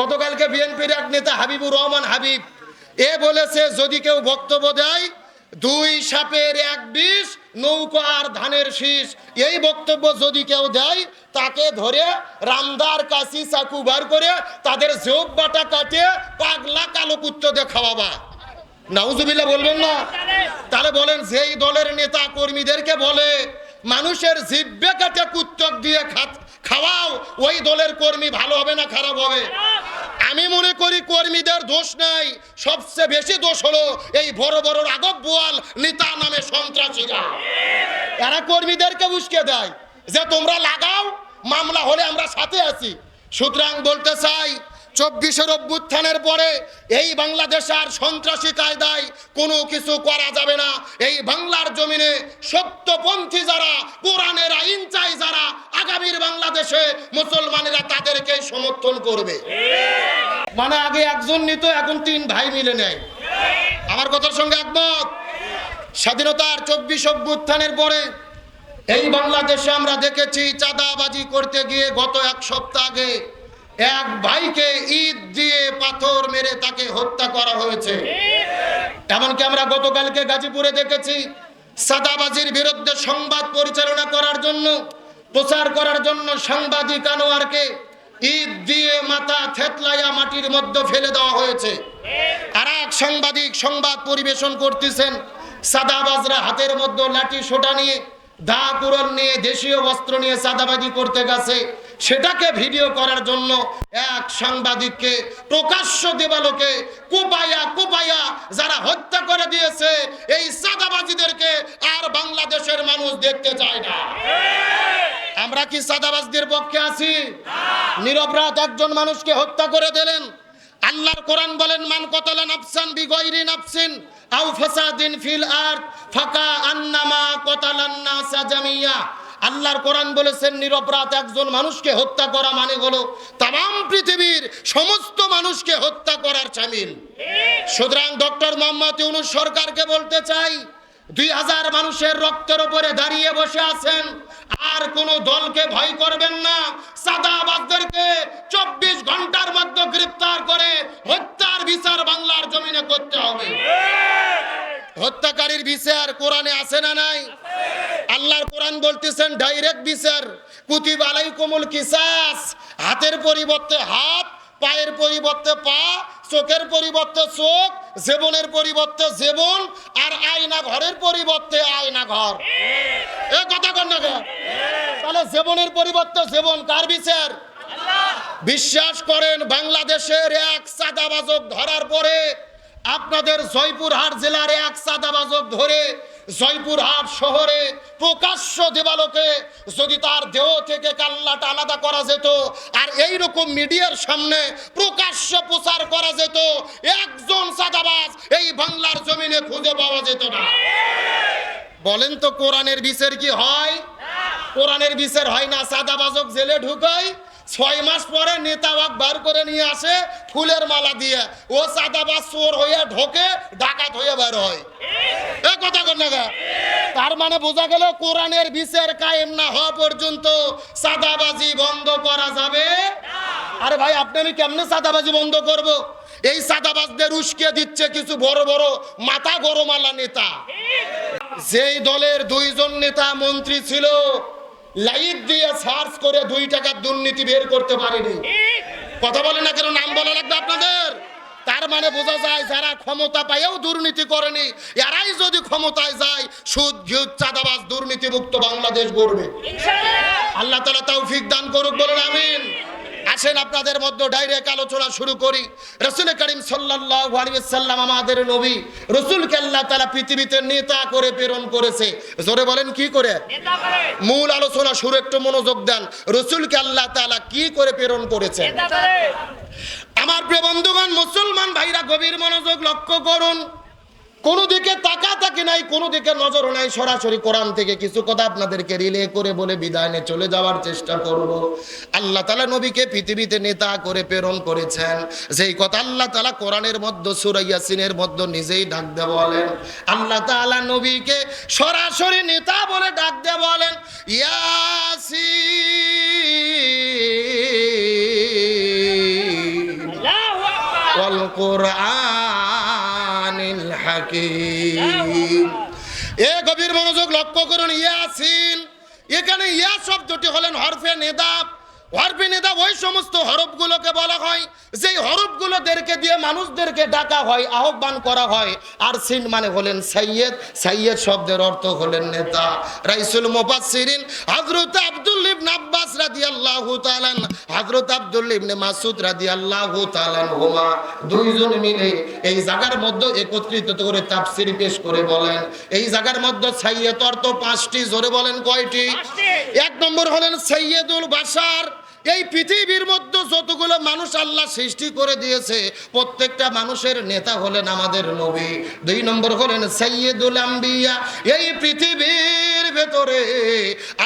গতকালকে বিএনপির এক নেতা হাবিবুর রহমান হাবিব এ বলেছে, যদি কেউ বক্তব্য দেয়, দুই সাপের এক বিষ, নৌকা আর ধানের শীষ। এই বক্তব্য যদি কেউ দেয়, তাকে ধরে রামদার কাশি চাকু বার করে তাদের জোব বাটা কাটে পাগলা কালো কুত্ততে খাওয়াবা। নাউজুবিল্লাহ বলবেন না? তাহলে বলেন, যেই দলের নেতা কর্মীদেরকে বলে, মানুষের জিব্বে কাটে কুত্তক দিয়ে খাওয়াও, ওই দলের কর্মী ভালো হবে না খারাপ হবে? আমি মনে করি কর্মীদের দোষ নাই। সবচেয়ে বেশি দোষ হলো এই বড় বড় রাঘব বোয়াল, নেতা নামে সন্ত্রাসীরা। এরা কর্মীদেরকে উস্কে দেয় যে, তোমরা লাগাও, মামলা হলে আমরা সাথে আছি। সুতরাং বলতে চাই, চব্বিশের অভ্যুত্থানের পরে এই বাংলাদেশ আর সন্ত্রাসী কায়দায় কোনো কিছু করা যাবে না। এই বাংলার জমিনে সত্যপন্থী যারা, কোরআনের আইন চাই যারা, আগামীর বাংলাদেশে মুসলমানেরা তাদেরকে সমর্থন করবে। মানে আগে একজন নিত, এখন তিন ভাই মিলে নেয়। আমার কথার সঙ্গে একমত? স্বাধীনতার চব্বিশ অভ্যুত্থানের পরে এই বাংলাদেশে আমরা দেখেছি, চাঁদাবাজি করতে গিয়ে গত এক সপ্তাহ আগে এক ভাইকে ঈদ দিয়ে পাথর মেরে তাকে হত্যা করা হয়েছে। এমনকি আমরা গতকালকে গাজীপুরে দেখেছি, সাদাবাজির বিরুদ্ধে সংবাদ পরিচালনা করার জন্য, প্রচার করার জন্য সাংবাদিক আনোয়ারকে ঈদ দিয়ে মাথা থেতলাইয়া মাটির মধ্যে ফেলে দেওয়া হয়েছে। আর এক সাংবাদিক সংবাদ পরিবেশন করতেছেন, সাদাবাজরা হাতের মধ্যে লাঠি সোটা নিয়ে দা কুরন নিয়ে, দেশীয় বস্ত্র নিয়ে সাদাবাজি করতে গেছে। সেটাকে ভিডিও করার জন্য এক সাংবাদিককে, প্রকাশ্য দেবালোকে, কুপাইয়া কুপাইয়া যারা হত্যা করে দিয়েছে, এই সাদাবাজিদেরকে আর বাংলাদেশের মানুষ দেখতে চায় না। আমরা কি সাদাবাজদের পক্ষে আছি? নিরপরাধ একজন মানুষকে হত্যা করে দিলেন। আল্লাহর কোরআন বলেন, মান কতলা নাফসান বিগয়রি নাফসিন আও ফাসাদিন ফিল আরদ ফাকা আন্নামা কতালান নাসা জামিয়া। আল্লাহর কোরআন বলেছেন নিরপরাধ একজন মানুষকে হত্যা করা মানে হলো তাম পৃথিবীর সমস্ত মানুষকে হত্যা করার শামিল সুতরাং ডক্টর মোহাম্মদ ইউনুস সরকারকে বলতে চাই, দুই হাজার মানুষের রক্তের উপরে দাঁড়িয়ে বসে আছেন, আর কোন দলকে ভয় করবেন না। সাদাবাদদেরকে চব্বিশ ঘণ্টার মধ্যে গ্রেপ্তার করে হত্যার বিচার বাংলার জমিনে করতে হবে। হত্যাকারীর বিচার কোরআনে আছে না নাই? আল্লাহর কোরআন বলতেছেন ডাইরেক্ট বিচার, কুতিব আলাইকুমুল কিসাস। হাতের পরিবর্তে হাত, পায়ের পরিবর্তে পা, চোখের পরিবর্তে চোখ, জেবনের পরিবর্তে জেবন, আর আয়না ঘরের পরিবর্তে আয়না ঘর। এ কথা কন না তাহলে জেবনের পরিবর্তে জেবন, কার বিচার? বিশ্বাস করেন, বাংলাদেশের এক সাদাবাজক ধরার পরে আপনাদের জয়পুরহাট জেলার এক সাদাবাজক ধরে জয়পুরহাট শহরে প্রকাশ্য দেবালোকে যদি তার দেহ থেকে কাল্লাটা আলাদা করা যেত, আর এই রকম মিডিয়ার সামনে প্রকাশ্য প্রচার করা যেত, একজন সাদাবাজ এই বাংলার জমিনে খুঁজে পাওয়া যেত না। বলেন তো কোরআনের বিচার কি হয়? কোরআনের বিচার হয় না সাদাবাজক জেলে ঢুকায় ছয় মাস পরে নেতাবাগ বার করে নিয়ে আসে ফুলের মালা দিয়ে। ও সাদাবাজ চোর হয়ে ঢোকে, ডাকাত হয়ে বের হয়। এ কথা তার মানে বোঝা গেল কোরআনের বিচার কায়েম না হওয়া পর্যন্ত সাদাবাজি বন্ধ করা যাবে। আরে ভাই, আপনি আমি কেমনে সাদাবাজি বন্ধ করব? এই সাদাবাজদের উস্কে দিচ্ছে কিছু বড় বড় মাথা গরমালা নেতা। যেই দলের দুইজন নেতা মন্ত্রী ছিল লাইট দিয়ে সার্চ করে দুই টাকার দুর্নীতি বের করতে পারেনি। কথা বলে না কেন? নাম বলা লাগবে আপনাদের? তার মানে বোঝা যায় যারা ক্ষমতা পায়েও দুর্নীতি করেনি এরাই যদি ক্ষমতায় যায় সুদ ঘিউদ চাঁদাবাজ দুর্নীতিমুক্ত বাংলাদেশ গড়বে। আল্লাহ তালা তৌফিক দান করুক বলেন আমিন। আসেন আপনাদের মধ্যে ডাইরেক্ট আলোচনা শুরু করি। রসুল করিম সাল্লাম আমাদের নবী রসুলকে আল্লাহ তাআলা পৃথিবীতে নেতা করে প্রেরণ করেছে। জোরে বলেন কি করে? মূল আলোচনা শুরু একটু মনোযোগ দেন। রসুলকে আল্লাহ তালা কি করে প্রেরণ করেছেন? আমার প্রিয় বন্ধুগণ মুসলমান ভাইরা গভীর মনোযোগ লক্ষ্য করুন। কোনো দিকে তাকা তাকি নাই কোনো দিকে নজর নাই। সরাসরি কোরআন থেকে কিছু কথা আপনাদেরকে রিলে করে বলে বিদায় নিয়ে চলে যাওয়ার চেষ্টা করব। আল্লাহ তালা নবীকে পৃথিবীতে নেতা করে প্রেরণ করেছেন। যেই কথা আল্লাহ তালা কোরআনের মধ্যে সুরাইয়াসিনের মধ্যে নিজেই ডাক দে বলেন। আল্লাহ তালা নবীকে সরাসরি নেতা বলে ডাক দে বলেন ইয়াসি ওয়াল কুরআনিল গভীর মনোযোগ লক্ষ্য করুন, ইয়াসিন। এখানে ইয়া শব্দটি হলেন হরফে নেদাব। হরফে ওই সমস্ত হরফগুলোকে বলা হয়, যেই হরফগুলোদেরকে দিয়ে মানুষদেরকে ডাকা হয়, আহ্বান করা হয়। আর সিন মানে হলেন সাইয়েদ সাইয়েদ শব্দের অর্থ হলেন নেতা। রাইসুল মুফাসসিরিন, হযরত আব্দুল ইবনে আব্বাস রাদিয়াল্লাহু তাআলা হযরত আব্দুল ইবনে মাসউদ রাদিয়াল্লাহু তাআলা হুমা দুইজন মিলে এই জায়গার মধ্যে একত্রিত করে তাফসীর পেশ করে বলেন। এই জায়গার মধ্যে সাইয়েদ অর্থ পাঁচটি জোরে বলেন কয়টি? এক নম্বর হলেন সৈয়দুল বাসার এই পৃথিবীর মধ্যে যতগুলো মানুষ আল্লাহ সৃষ্টি করে দিয়েছে প্রত্যেকটা মানুষের নেতা হলেন আমাদের নবী। দুই নম্বর হলেন সৈয়দুল আম্বিয়া। এই পৃথিবীর ভেতরে।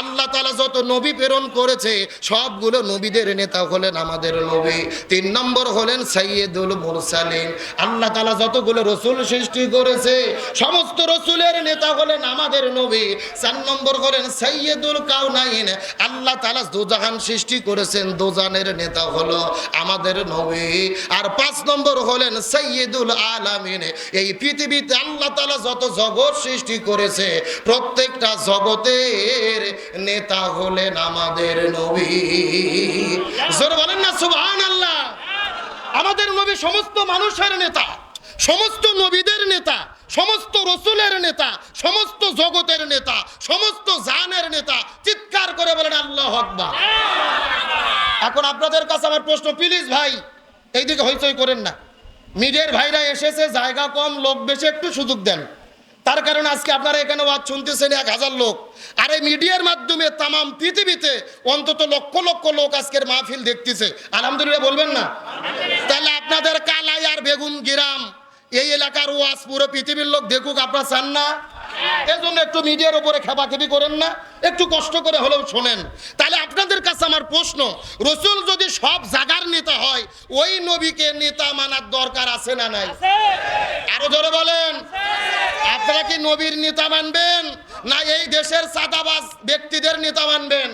আল্লাহ তালা যত নবী প্রেরণ করেছে, সবগুলো নবীদের নেতা হলেন আমাদের নবী। তিন নম্বর হলেন সৈয়দুল মুরসালিন। আল্লাহ তালা যতগুলো রসুল সৃষ্টি করেছে, সমস্ত রসুলের নেতা হলেন আমাদের নবী। চার নম্বর হলেন সৈয়দুল কাউনাইন। আল্লাহ তালা দুজাহান সৃষ্টি করেছেন, দুজানের নেতা হলো আমাদের নবী। আর পাঁচ নম্বর হলেন সৈয়দুল আলামিন। এই পৃথিবীতে আল্লাহ তালা যত জগৎ সৃষ্টি করেছে, প্রত্যেকটা জগতের নেতা হলেন আমাদের নবী। জোর বলেন না সুবহান আল্লাহ আমাদের নবী সমস্ত মানুষের নেতা, সমস্ত নবীদের নেতা, সমস্ত রসুলের নেতা, সমস্ত জগতের নেতা, সমস্ত জানের নেতা। চিৎকার করে বলেন, আল্লাহ আকবার। এখন আপনাদের কাছে আমার প্রশ্ন, প্লিজ ভাই, এইদিকে হইচই করেন না। মিডিয়ার ভাইরা এসেছে, জায়গা কম, লোক বেশি, একটু সুযোগ দেন। তার কারণে আজকে আপনারা এখানে ওয়াজ শুনতেছেন এক হাজার লোক। আর এই মিডিয়ার মাধ্যমে তাম পৃথিবীতে অন্তত লক্ষ লক্ষ লোক আজকের মাহফিল দেখতেছে। আলহামদুলিল্লাহ বলবেন না? তাহলে আপনাদের কালাই আর বেগুন গিরাম, এই এলাকার ওয়াজ পুরো পৃথিবীর লোক দেখুক, আপনার চান না? এজন্য একটু মিডিয়ার উপরে খেপাখেপি করেন না একটু কষ্ট করে হলেও শোনেন। তাহলে আপনাদের কাছে আমার প্রশ্ন রসুল যদি সব জাগার নেতা হয় ওই নবীকে নেতা মানার দরকার আছে না নাই? আরও জোরে বলেন। আপনারা কি নবীর নেতা মানবেন না এই দেশের সাদাবাজ ব্যক্তিদের নেতা মানবেন?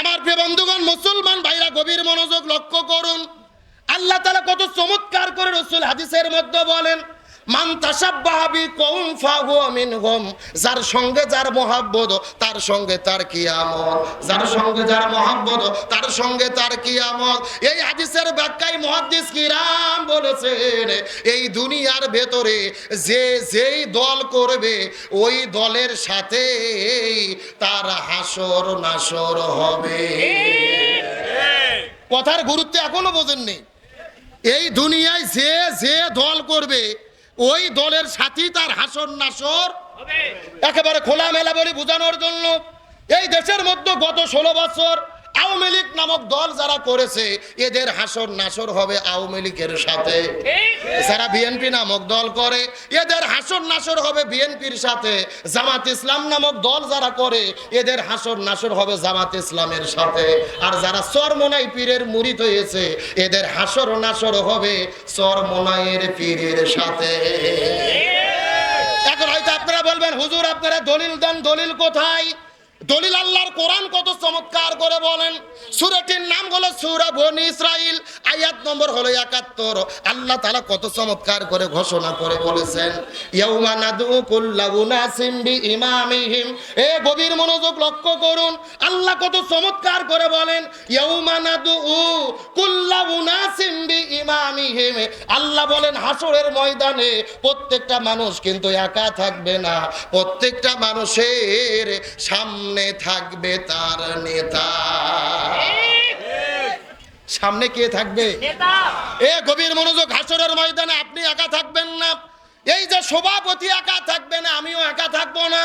আমার প্রিয় বন্ধুগণ মুসলমান ভাইরা গভীর মনোযোগ লক্ষ্য করুন। আল্লাহ তালা কত চমৎকার করে রসুল হাদিসের মধ্যে বলেন মান তাসাব্বাহাবি কৌম ফাহুয়া মিনহুম, যার সঙ্গে যার মহাব্বত, তার সঙ্গে তার কিয়ামত। যার সঙ্গে যার মহাব্বত, তার সঙ্গে তার কিয়ামত। এই হাদিসের ব্যাখ্যায় মুহাদ্দিস কিরাম বলেছেন, এই দুনিয়ার ভেতরে যে যেই দল করবে, ওই দলের সাথে তার হাসর নাসর হবে। কথার গুরুত্ব এখনও বোঝেননি। এই দুনিয়ায় যে যে দল করবে ওই দলের সাথী তার হাসন নাসর। একেবারে খোলামেলা বলি বোঝানোর জন্য। এই দেশের মধ্যে গত ষোলো বছর আওয়ামী লীগ নামক দল যারা করেছে, এদের হাসর নাসর হবে আওয়ামী লীগের সাথে। যারা বিএনপি নামক দল করে, এদের হাসর নাসর হবে বিএনপির সাথে। জামাত ইসলাম নামক দল যারা করে, এদের হাসর নাসর হবে জামাত ইসলামের সাথে। আর যারা চরমোনাই পীরের মুরিদ হয়েছে এদের হাসর নাসর হবে চরমোনাইয়ের পীরের সাথে। এখন হয়তো আপনারা বলবেন, হুজুর, আপনারা দলিল দেন, দলিল কোথায়? দলিল আল্লাহর কোরআন কত চমৎকার করে বলেন। সুরাটির নাম হলো সুরা বনি ইসরাইল আয়াত নম্বর হলো একাত্তর। আল্লাহ তাআলা কত চমৎকার করে ঘোষণা করে বলেছেন এ গভীর মনোযোগ লক্ষ্য করুন, আল্লাহ কত চমৎকার করে বলেন, ইয়াউমা নাদু আল্লাহ বলেন হাসরের ময়দানে প্রত্যেকটা মানুষ কিন্তু একা থাকবে না। প্রত্যেকটা মানুষের সামনে থাকবে তার নেতা। সামনে কে থাকবে? এ গভীর মনোযোগ হাসরের ময়দানে আপনি একা থাকবেন না। এই যে সভাপতি একা থাকবে না আমিও একা থাকব না।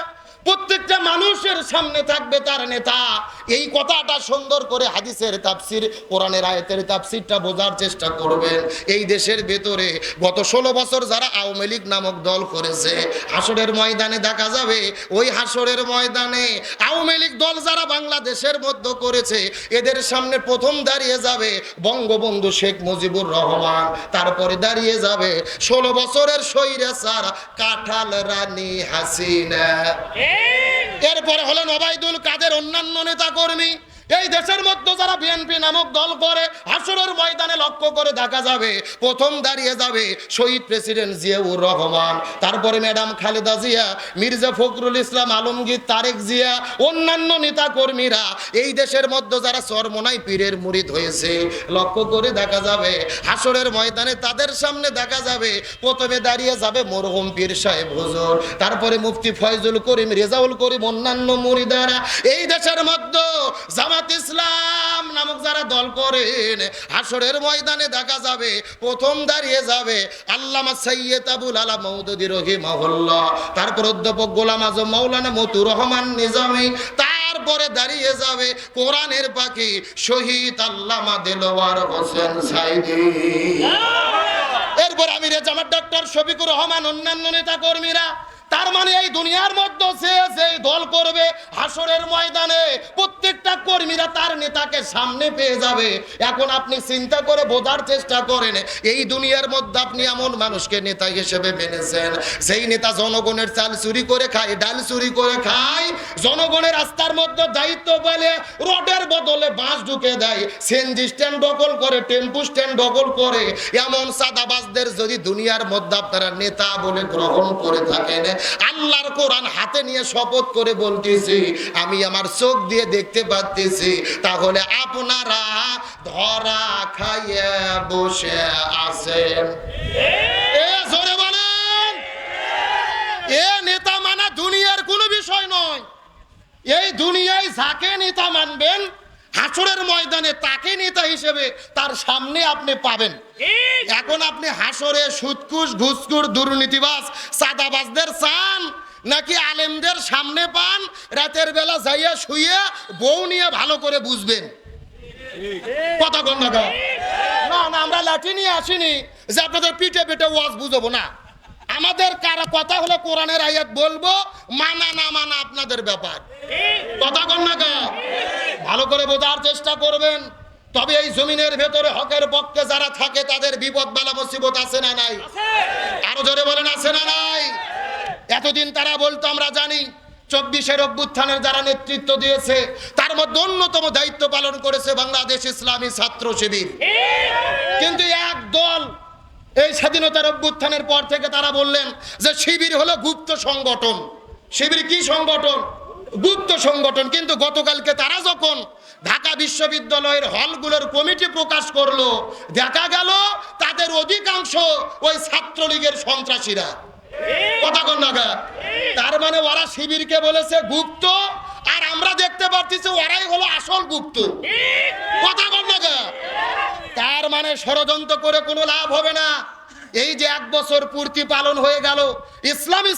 প্রত্যেকটা মানুষের সামনে থাকবে তার নেতা। এই কথাটা সুন্দর করে হাদিসের তাফসির, কোরআনের আয়তের তাফসিরটা বোঝার চেষ্টা করবেন। এই দেশের ভেতরে গত ষোলো বছর যারা আওয়ামী লীগ নামক দল করেছে, হাসরের ময়দানে দেখা যাবে, ওই হাসরের ময়দানে আওয়ামী লীগ দল যারা বাংলাদেশের মধ্যে করেছে, এদের সামনে প্রথম দাঁড়িয়ে যাবে বঙ্গবন্ধু শেখ মুজিবুর রহমান। তারপরে দাঁড়িয়ে যাবে ষোলো বছরের স্বৈরাচার কাঠাল রানী হাসিনা। এরপরে হলেন ওবায়দুল কাদের অন্যান্য নেতা কর্মী এই দেশের মধ্যে যারা বিএনপি নামক দল করে, হাসরের ময়দানে লক্ষ্য করে দেখা যাবে, প্রথম দাঁড়িয়ে যাবে শহীদ প্রেসিডেন্ট জিয়াউর রহমান, তারপরে ম্যাডাম খালেদা জিয়া, মির্জা ফখরুল ইসলাম, আলমগীর তারেক জিয়া, অন্যান্য নেতা কর্মীরা এই দেশের মধ্যে যারা চরমনাই পীরের মুরিদ হয়েছে, লক্ষ্য করে দেখা যাবে, হাসরের ময়দানে তাদের সামনে দেখা যাবে, প্রথমে দাঁড়িয়ে যাবে মরহুম পীর সাহেব হুজুর, তারপরে মুফতি ফয়জুল করিম, রেজাউল করিম, অন্যান্য মুরিদারা, এই দেশের মধ্যে জামাত ইসলাম নামক যারা দল করেন হাসরের ময়দানে দেখা যাবে প্রথম দাঁড়িয়ে যাবে আল্লামা সৈয়দ আবুল আলা মৌদুদি রহিমাহুল্লাহ তারপর অধ্যাপক গোলাম আজম মৌলানা মতুর রহমান নিজামী তারপরে দাঁড়িয়ে যাবে কোরআনের পাখি শহীদ আল্লামা দেলোয়ার হোসেন সাইদি। এরপর আমি রেজামার ডক্টর শফিকুর রহমান অন্যান্য নেতা কর্মীরা তার মানে এই দুনিয়ার মধ্যে সে যে দল করবে হাসরের ময়দানে, প্রত্যেকটা কর্মীরা তার নেতাকে সামনে পেয়ে যাবে। এখন আপনি চিন্তা করে বোঝার চেষ্টা করেন, এই দুনিয়ার মধ্যে আপনি এমন মানুষকে নেতা হিসেবে মেনেছেন। সেই নেতা জনগণের চাল চুরি করে খায়, ডাল চুরি করে খায়, জনগণের রাস্তার মধ্যে দায়িত্ব পেলে রোডের বদলে বাঁশ ঢুকে দেয় সেনজি স্ট্যান্ড দখল করে, টেম্পু স্ট্যান্ড দখল করে, এমন সাদাবাজদের যদি দুনিয়ার মধ্যে আপনারা নেতা বলে গ্রহণ করে থাকেন আল্লাহর কোরআন হাতে নিয়ে শপথ করে বলতেছি, আমি আমার চোখ দিয়ে দেখতে পাচ্তেছি তাহলে আপনারা ধরা খাইয়ে বসে আছেন। এ নেতা মানা দুনিয়ার কোনো বিষয় নয়। এই দুনিয়ায় যাকে নেতা মানবেন হাসরের ময়দানে তাকে নেতা হিসেবে তার সামনে আপনি পাবেন। এখন আপনি হাসরে সুৎকুশ ঘুসকুর দুর্নীতিবাজ সাদাবাজদের চান নাকি আলেমদের সামনে পান রাতের বেলা যাইয়া শুয়ে বউ নিয়ে ভালো করে বুঝবেন? কথা না না না আমরা লাঠি নিয়ে আসিনি যে আপনাদের পিঠে পিঠে ওয়াজ বুঝব না। আমাদের কার কথা হলো কোরআনের আয়াত বলব? মানা না মানা আপনাদের ব্যাপার। কথা কন না? ভালো করে বোঝার চেষ্টা করবেন। তবে এই জমিনের ভেতরে হকের পক্ষে যারা থাকে, তাদের বিপদ বালা মুসিবত আছে না নাই? আরও জোরে বলেন, আছে না নাই? এতদিন তারা বলতো, আমরা জানি চব্বিশের অভ্যুত্থানের যারা নেতৃত্ব দিয়েছে, তার মধ্যে অন্যতম দায়িত্ব পালন করেছে বাংলাদেশ ইসলামী ছাত্র শিবির। কিন্তু এক দল এই স্বাধীনতার অভ্যুত্থানের পর থেকে তারা বললেন যে শিবির হলো গুপ্ত সংগঠন। শিবির কি সংগঠন? গুপ্ত সংগঠন। কিন্তু গতকালকে তারা যখন ঢাকা বিশ্ববিদ্যালয়ের হলগুলোর কমিটি প্রকাশ করল, দেখা গেল তাদের অধিকাংশ ওই ছাত্রলীগের সন্ত্রাসীরা। কথা কন না গা? তার মানে ওরা শিবিরকে বলেছে গুপ্ত আর আমরা দেখতে পাচ্ছি ওরাই হলো আসল গুপ্ত। কথা বল না তার মানে ষড়যন্ত্র করে কোনো লাভ হবে না। এই যে এক বছর পূর্তি পালন হয়ে গেল, ইসলামী